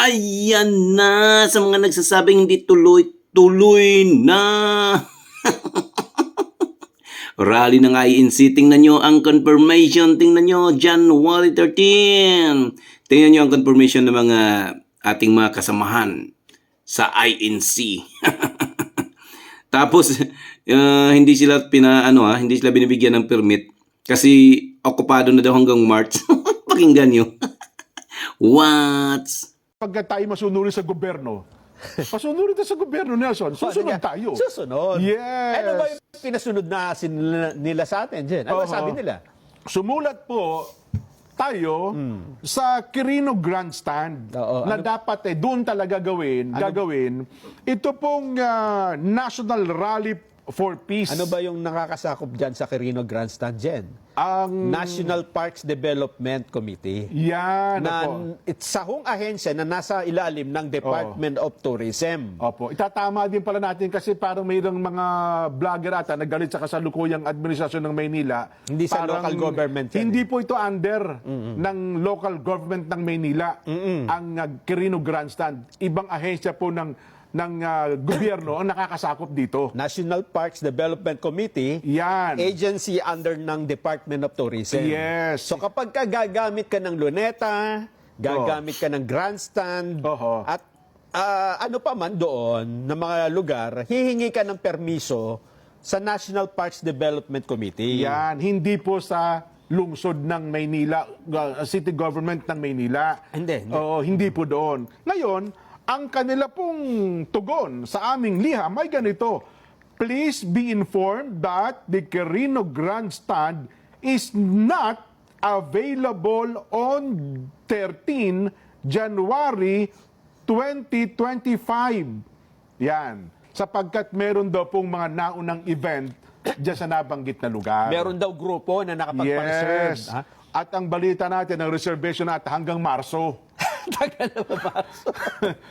Ayan na sa mga nagsasabing hindi tuloy-tuloy na. Rally ng INC, tingnan nyo ang confirmation, tingnan nyo, January 13. Tingnan nyo ang confirmation ng mga ating mga kasamahan sa INC. Tapos, uh, hindi sila pina, ano ha, hindi sila binibigyan ng permit kasi okupado na daw hanggang March. Pakinggan nyo. What? Pagka tayo masunurin sa gobyerno, masunurin tayo sa gobyerno, Nelson. Susunod tayo. Susunod. Yes. Ano ba yung pinasunod na sin- nila sa atin, Jen? Ano Oo. sabi nila? Sumulat po tayo sa Quirino Grandstand. Oo, na ano- dapat eh doon talaga gawin, gagawin. Ito pong ah, National Rally for Peace. Ano ba yung nakakasakop dyan sa Quirino Grandstand, Jen? Ang National Parks Development Committee. yan na opo. it's sahong ahensya na nasa ilalim ng Department of Tourism. Opo, itatama din pala natin kasi parang mayroong mga vlogger ata nagalit sa kasalukuyang administrasyon ng Maynila. Hindi sa Parang local government yan. eh. Hindi po ito under ng local government ng Maynila. Ang uh, Quirino Grandstand. Ibang ahensya po ng ng ah, gobyerno ang nakakasakop dito. National Parks Development Committee, Yan. agency under ng Department of Tourism. Yes. So kapag ka gagamit ka ng luneta, gagamit ka ng grandstand, Oho. at ah, ano pa man doon na mga lugar, hihingi ka ng permiso sa National Parks Development Committee. Yan, hindi po sa lungsod ng Maynila, uh, city government ng Maynila. Hindi, hindi. Oo, hindi po doon. Ngayon, ang kanila pong tugon sa aming liham ay ganito. Please be informed that the Quirino Grandstand is not available on 13 January 2025. Yan. Sapagkat meron daw pong mga naunang event dyan sa nabanggit na lugar. Meron daw grupo na nakapag-reserve. Yes. Ha? At ang balita natin, ang reservation natin hanggang Marso. Tagal na Marso?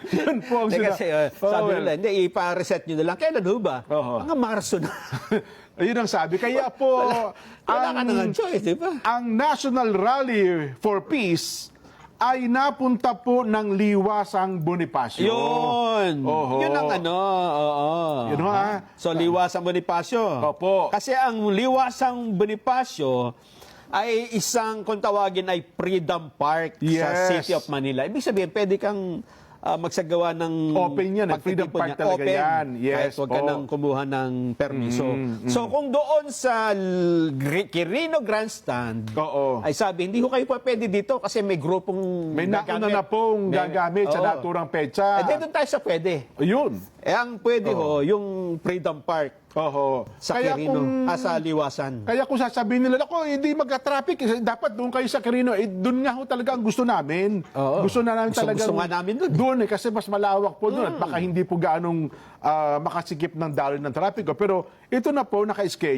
Yun po ang sina- kasi uh, Oh, sabi well. nila, hindi, ipa-reset nyo na lang. Kailan ho ba? Oo. Mga Marso na. Ayun ang sabi. Kaya po, Wala ka nang choice, di ba? ang National Rally for Peace ay napunta po ng liwasang Bonifacio. Yun. Oho. Yun ang ano, oo. Yun ha? So, Liwasang Bonifacio. Opo. Kasi ang Liwasang Bonifacio ay isang, kung tawagin ay Freedom Park sa Yes. City of Manila. Ibig sabihin, pwede kang ah, magsagawa ng Open yan, eh. Freedom Park niya. talaga Open. yan. Yes Kahit huwag ka po. nang kumuha ng permiso. Mm, So kung doon sa Quirino Grandstand, Oo. ay sabi, hindi ko kayo pa pwede dito kasi may grupong May nauna gagamit. na pong May- gagamit sa Oo. naturang petsa. Eh, doon tayo sa pwede. Ayun. Eh, ang pwede ho, yung Freedom Park Oho. sa Kaya Quirino, kung- ah, sa Liwasan. Kaya kung sasabihin nila, ako, hindi magka-traffic. eh, Dapat doon kayo sa Quirino. Eh, doon nga ho talaga ang gusto namin. Oo. Gusto na namin Gusto- talaga. gusto nga namin doon. Doon eh, kasi mas malawak po doon. At baka hindi po gaanong ah, makasikip ng daloy ng traffic. Pero ito na po, naka-schedule.